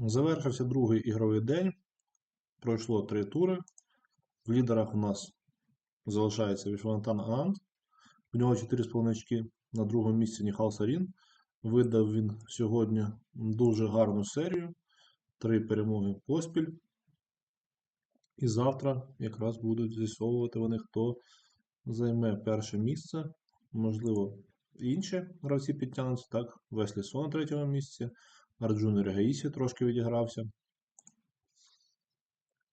Завершився другий ігровий день. Пройшло три тури. В лідерах у нас залишається Вішвантан Ананд. В нього 4,5 очки. На другому місці Ніхал Сарін. Видав він сьогодні дуже гарну серію. Три перемоги поспіль. І завтра якраз будуть з'ясовувати вони, хто займе перше місце. Можливо, інші гравці підтягнуться. Так, Веслі Сон на третьому місці. Арджун Регаїсі трошки відігрався.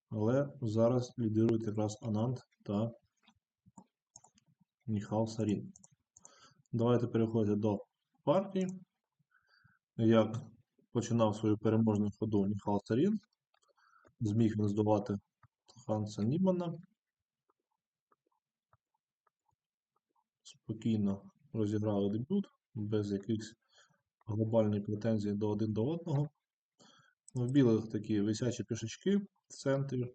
Але зараз лідирують якраз Ананд та Ніхал Сарін. Давайте переходити до партії. Як починав свою переможну ходу Ніхал Сарін, зміг він здолати Ханса Німана. Спокійно розіграли дебют, без якихось глобальних претензій до один до одного. В білих такі висячі пішечки в центрі.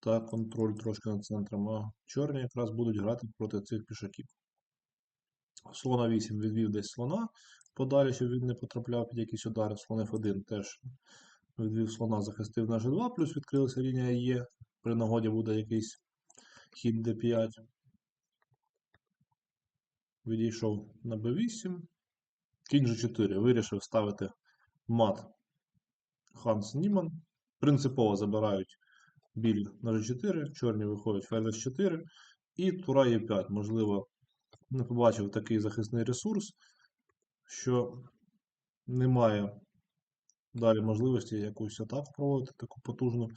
Та контроль трошки над центром, а чорні якраз будуть грати проти цих пішаків. Слона 8 відвів десь слона подалі, щоб він не потрапляв під якісь удари. Слон F1 теж відвів слона, захистив на G2, плюс відкрилася лінія Е. При нагоді буде якийсь хід D5. Відійшов на B8. Кінь G4 вирішив ставити мат Ханс Німан. Принципово забирають білі на G4, чорні виходять ферзь 4 і тура Е5. Можливо, не побачив такий захисний ресурс, що немає далі можливості якусь атаку проводити, таку потужну.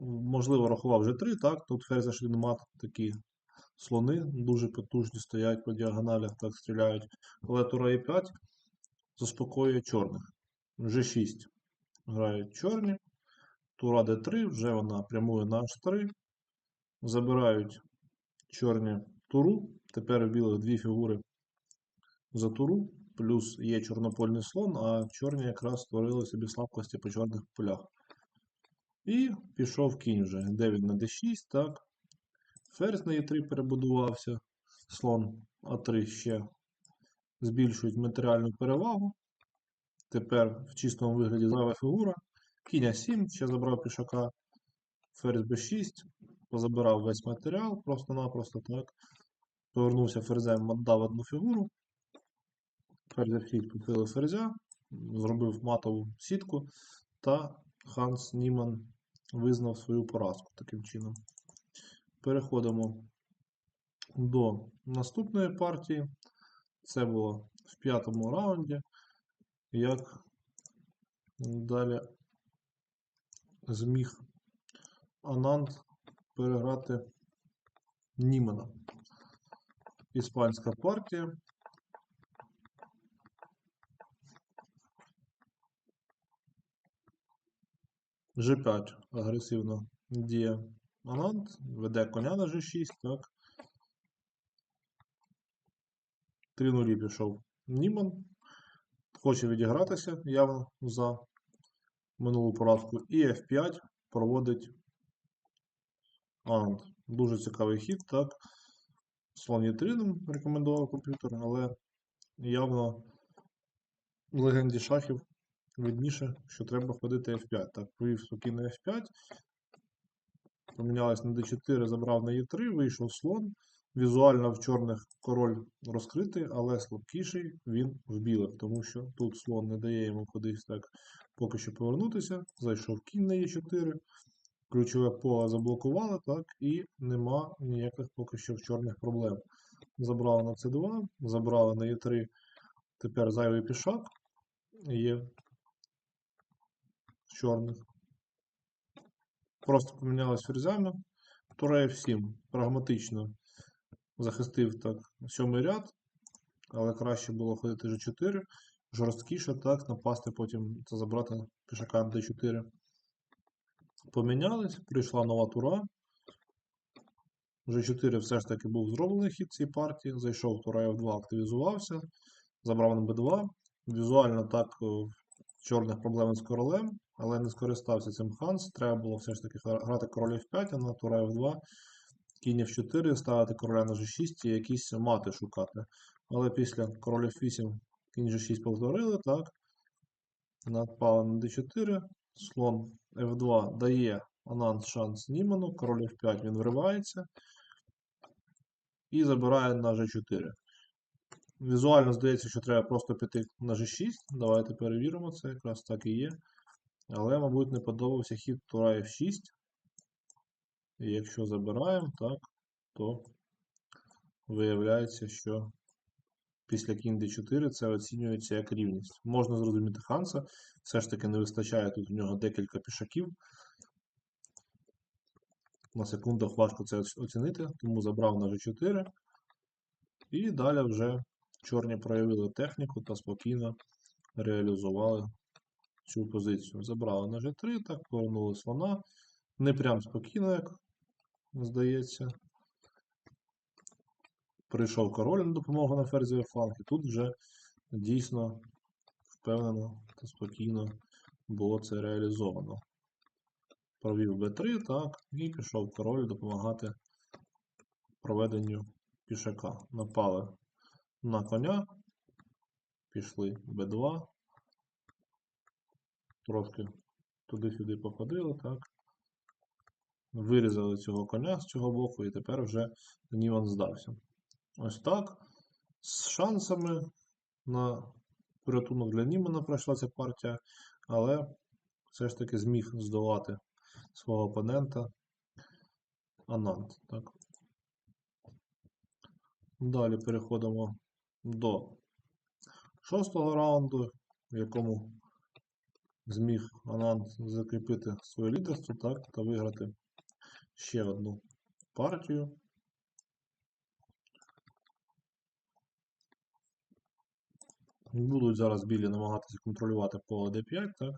Можливо, рахував вже 3, так, тут ферзь H1 мат, такі слони дуже потужні стоять по діагоналях, так стріляють. Але тура Е5 заспокоює чорних. G6 грають чорні. Тура d3, вже вона прямує на h3. Забирають чорні туру. Тепер у білих дві фігури за туру, плюс є чорнопольний слон, а чорні якраз створили собі слабкості по чорних полях. І пішов кінь вже. 9 на d6, так. Ферзь на e3 перебудувався. Слон А3 ще збільшують матеріальну перевагу. Тепер в чистому вигляді зайва фігура. Кінь А7, ще забрав пішака. Ферзь Б6, позабирав весь матеріал, просто-напросто так. Повернувся ферзем, віддав одну фігуру. Ферзь F6 підпилив ферзя, зробив матову сітку, та Ханс Німан визнав свою поразку таким чином. Переходимо до наступної партії. Це було в п'ятому раунді. Як далі зміг Ананд переграти Німана. Іспанська партія. G5 агресивно діє Ананд, веде коня на G6, так. 3-0 пішов Німан. Хоче відігратися явно за минулу поразку. І F5 проводить Ананд. Дуже цікавий хід, так. Слон Є3 рекомендував комп'ютер, але явно в легенді шахів видніше, що треба ходити F5. Так, повів спокійно F5. Помінялось на D4, забрав на E3, вийшов слон. Візуально в чорних король розкритий, але слабкіший він в білих, тому що тут слон не дає йому кудись так поки що повернутися. Зайшов кінь на Е4, ключове поле заблокували, так, і нема ніяких поки що в чорних проблем. Забрали на С2, забрали на Е3, тепер зайвий пішак є в чорних. Просто помінялись ферзями. Тура F7 прагматично захистив так сьомий ряд, але краще було ходити G4, жорсткіше так, напасти, потім це забрати пішака на D4. Помінялись, прийшла нова тура. G4 все ж таки був зроблений хід цієї партії. Зайшов тура F2, активізувався, забрав на B2. Візуально так в чорних проблеми з королем, але не скористався цим Ханс. Треба було все ж таки грати король F5, а на тура F2 кінь F4, ставити короля на G6 і якісь мати шукати. Але після короля F8 кінь G6 повторили, так. Напали на d4. Слон f2 дає ананс шанс Німану. Король f5 він вривається. І забирає на g4. Візуально здається, що треба просто піти на g6. Давайте перевіримо це, якраз так і є. Але, мабуть, не подобався хід тура f6. І якщо забираємо, так, то виявляється, що після кінь d4 це оцінюється як рівність. Можна зрозуміти Ханса, все ж таки не вистачає тут у нього декілька пішаків. На секундах важко це оцінити, тому забрав на g4. І далі вже чорні проявили техніку та спокійно реалізували цю позицію. Забрали на g3, так, повернули слона. Не прям спокійно, як здається. Прийшов король на допомогу на ферзовий фланг, і тут вже дійсно впевнено та спокійно було це реалізовано. Провів b3, так, і пішов король допомагати проведенню пішака. Напали на коня, пішли b2, трошки туди-сюди походили, так. Вирізали цього коня з цього боку, і тепер вже Ніван здався. Ось так. З шансами на порятунок для Німана пройшла ця партія, але все ж таки зміг здолати свого опонента Анант. Так. Далі переходимо до шостого раунду, в якому зміг Анант закріпити своє лідерство так, та виграти ще одну партію. Будуть зараз білі намагатися контролювати поле d5, так?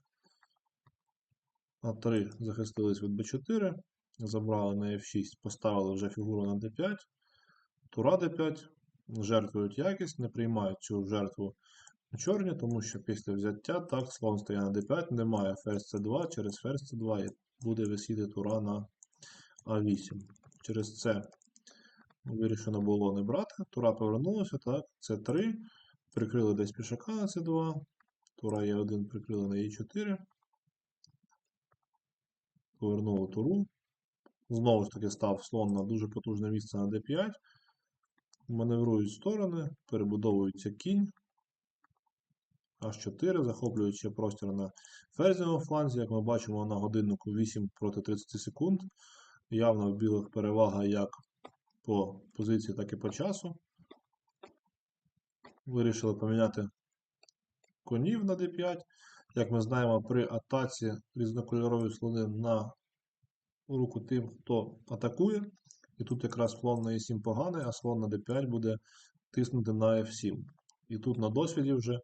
А3 захистились від b4, забрали на f6, поставили вже фігуру на d5, тура d5, жертвують якість, не приймають цю жертву чорні, тому що після взяття так, слон стає на d5, немає ферзь c2, через ферзь c2 буде висіти тура на a8. Через це вирішено було не брати. Тура повернулася, так, c3. Прикрили десь пішака на c2. Тура Е1 прикрили на Е4. Повернули туру. Знову ж таки став слон на дуже потужне місце на d5. Маневрують сторони, перебудовується кінь. H4, захоплюючи простір на ферзовому фланзі. Як ми бачимо на годиннику 8 проти 30 секунд. Явно в білих перевага як по позиції, так і по часу. Вирішили поміняти конів на d5. Як ми знаємо, при атаці різнокольорові слони на руку тим, хто атакує. І тут якраз слон на e7 поганий, а слон на d5 буде тиснути на f7. І тут на досвіді вже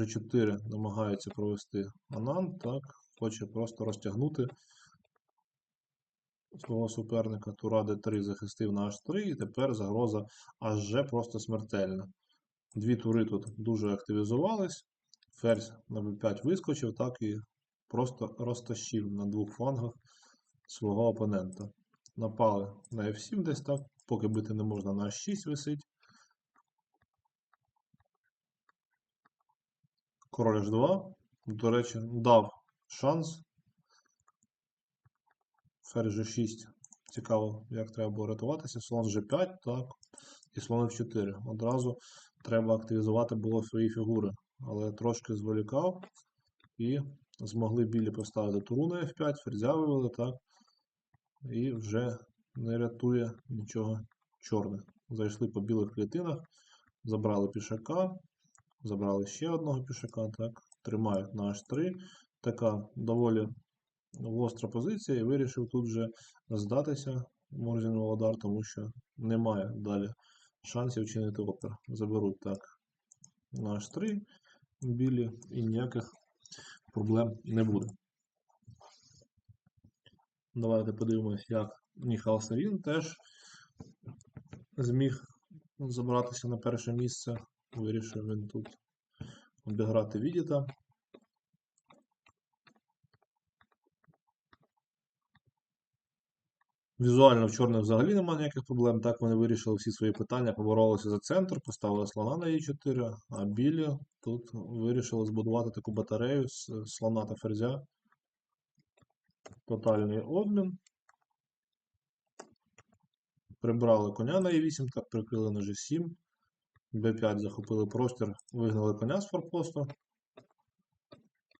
g4 намагається провести Анан, так, хоче просто розтягнути свого суперника. Тура d3 захистив на h3, і тепер загроза аж просто смертельна. Дві тури тут дуже активізувались. Ферзь на b5 вискочив, так і просто розтащив на двох флангах свого опонента. Напали на f7 десь так, поки бити не можна, на h6 висить. Король h2. До речі, дав шанс. Ферзь g6. Цікаво, як треба було рятуватися. Слон g5, так. І слон f4. Одразу треба активізувати було свої фігури. Але трошки зволікав. І змогли білі поставити туру на f5, ферзя вивели, так. І вже не рятує нічого чорних. Зайшли по білих клітинах, забрали пішака, забрали ще одного пішака, так. Тримають на h3. Така доволі гостра позиція, і вирішив тут вже здатися Морзін Володар, тому що немає далі шансів чинити опір. Заберуть так на h3 білі і ніяких проблем не буде. Давайте подивимось, як Міхал Сарін теж зміг забратися на перше місце. Вирішив він тут обіграти Відіта. Візуально в чорних взагалі немає ніяких проблем. Так вони вирішили всі свої питання, поборолися за центр, поставили слона на e4, а білі тут вирішили збудувати таку батарею з слона та ферзя. Тотальний обмін. Прибрали коня на e8, так прикрили на g7. B5 захопили простір, вигнали коня з форпосту.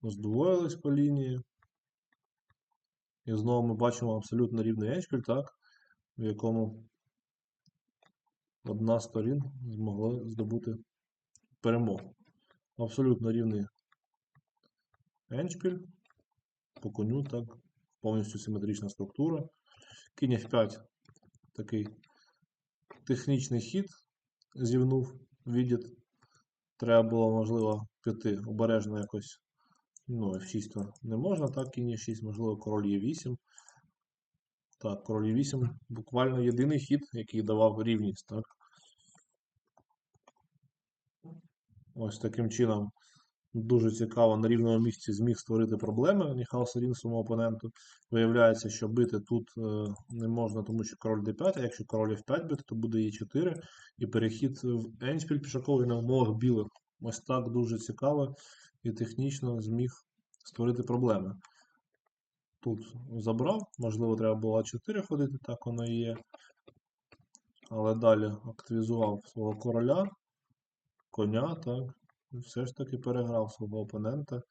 Здвоїлись по лінії. І знову ми бачимо абсолютно рівний еншпіль, так, в якому одна з сторін змогла здобути перемогу. Абсолютно рівний еншпіль. По коню, так, повністю симетрична структура. Кінь F5 такий технічний хід зівнув відід. Треба було, можливо, піти обережно якось. Ну, F6 то не можна, так, кінь Е6, можливо, король Е8. Так, король Е8 буквально єдиний хід, який давав рівність, так. Ось таким чином дуже цікаво на рівному місці зміг створити проблеми Ніхал Сарін своєму опоненту. Виявляється, що бити тут е, не можна, тому що король d5, а якщо король f5 бити, то буде e4 і перехід в еншпіль пішаковий на умовах білих. Ось так дуже цікаво і технічно зміг створити проблеми. Тут забрав, можливо, треба було А4 ходити, так воно і є. Але далі активізував свого короля, коня, так. Все ж таки переграв свого опонента.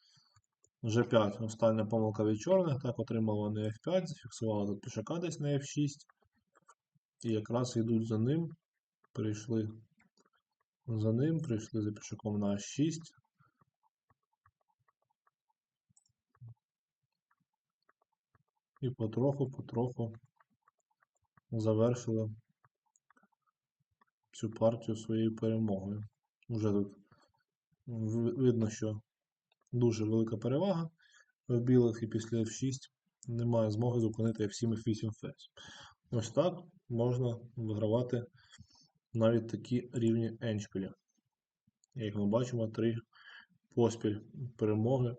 G5. Остання помилка від чорних. Так, отримали на F5, зафіксували тут пішака десь на F6. І якраз йдуть за ним. Прийшли за ним, прийшли за пішаком на А6. І потроху-потроху завершили цю партію своєю перемогою. Уже тут видно, що дуже велика перевага в білих і після F6 немає змоги зупинити F7 F8 ферзь. Ось так можна вигравати навіть такі рівні еншпіля. Як ми бачимо, три поспіль перемоги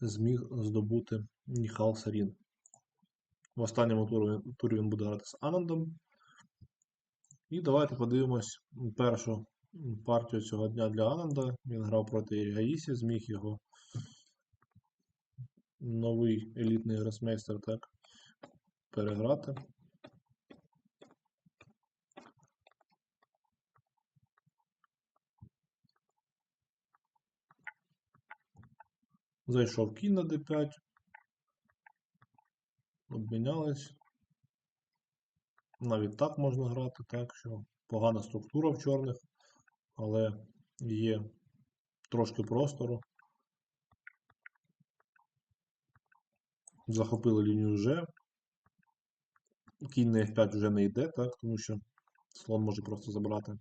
зміг здобути Ніхал Сарін. В останньому турі він буде грати з Анандом. І давайте подивимось першу партію цього дня для Ананда. Він грав проти Ірігаїсі, зміг його новий елітний гросмейстер так переграти. Зайшов кінь на d5. Обмінялись. Навіть так можна грати, так що погана структура в чорних, але є трошки простору. Захопили лінію G. Кінь на F5 вже не йде, так, тому що слон може просто забрати.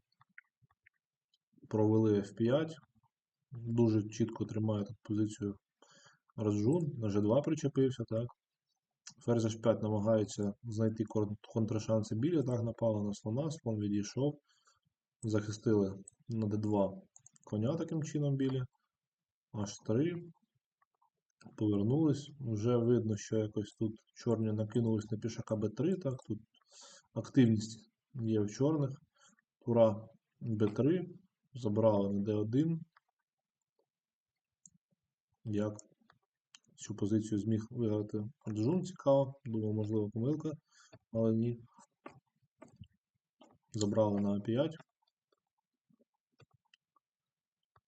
Провели F5. Дуже чітко тримає тут позицію Раджун. На G2 причепився, так. Ферзь H5 намагається знайти контршанси білі, так напали на слона, слон відійшов. Захистили на d2 коня таким чином білі. H3. Повернулись. Вже видно, що якось тут чорні накинулись на пішака b3. Так, тут активність є в чорних. Тура b3. Забрали на d1. Як цю позицію зміг виграти Арджун, цікаво. Думав, можливо, помилка, але ні. Забрали на А5.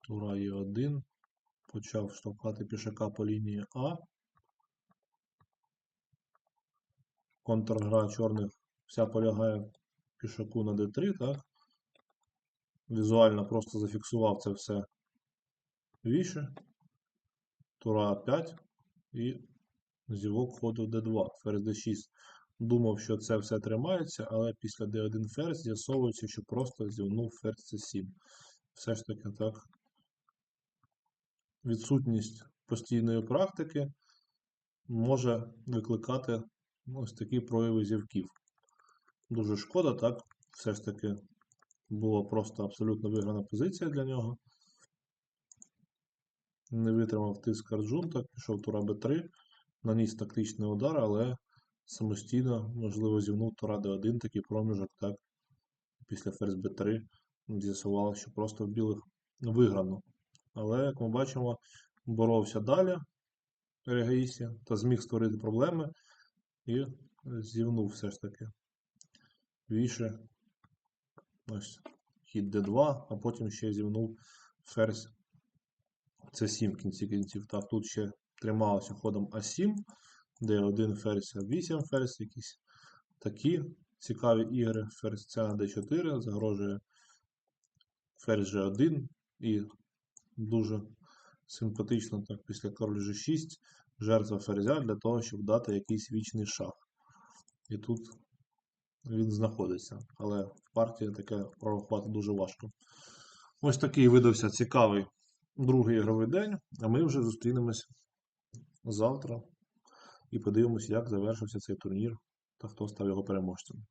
Тура Е1. Почав штовхати пішака по лінії А. Контргра чорних вся полягає пішаку на d3, так? Візуально просто зафіксував це все віше. Тура А5 і зівок ходу d2, ферзь d6. Думав, що це все тримається, але після d1 ферзь з'ясовується, що просто зівнув ферзь c7. Все ж таки так. Відсутність постійної практики може викликати ось такі прояви зівків. Дуже шкода, так? Все ж таки була просто абсолютно виграна позиція для нього. Не витримав тиск Арджун, так, пішов тура Б3, наніс тактичний удар, але самостійно, можливо, зівнув Тура Д1 такий проміжок, так, після ферзь Б3 з'ясувалося, що просто в білих виграно. Але, як ми бачимо, боровся далі Регаїсі та зміг створити проблеми і зівнув все ж таки. Віше ось хід d2, а потім ще зівнув ферзь c7 в кінці кінців. Так, тут ще трималося ходом А7, де один ферзь А8, ферзь якісь такі цікаві ігри. Ферзь С на d4 загрожує ферзь G1 і дуже симпатично так після король G6 жертва ферзя для того, щоб дати якийсь вічний шах. І тут він знаходиться. Але в партії таке прорахувати дуже важко. Ось такий видався цікавий другий ігровий день, а ми вже зустрінемось завтра і подивимося, як завершився цей турнір та хто став його переможцем.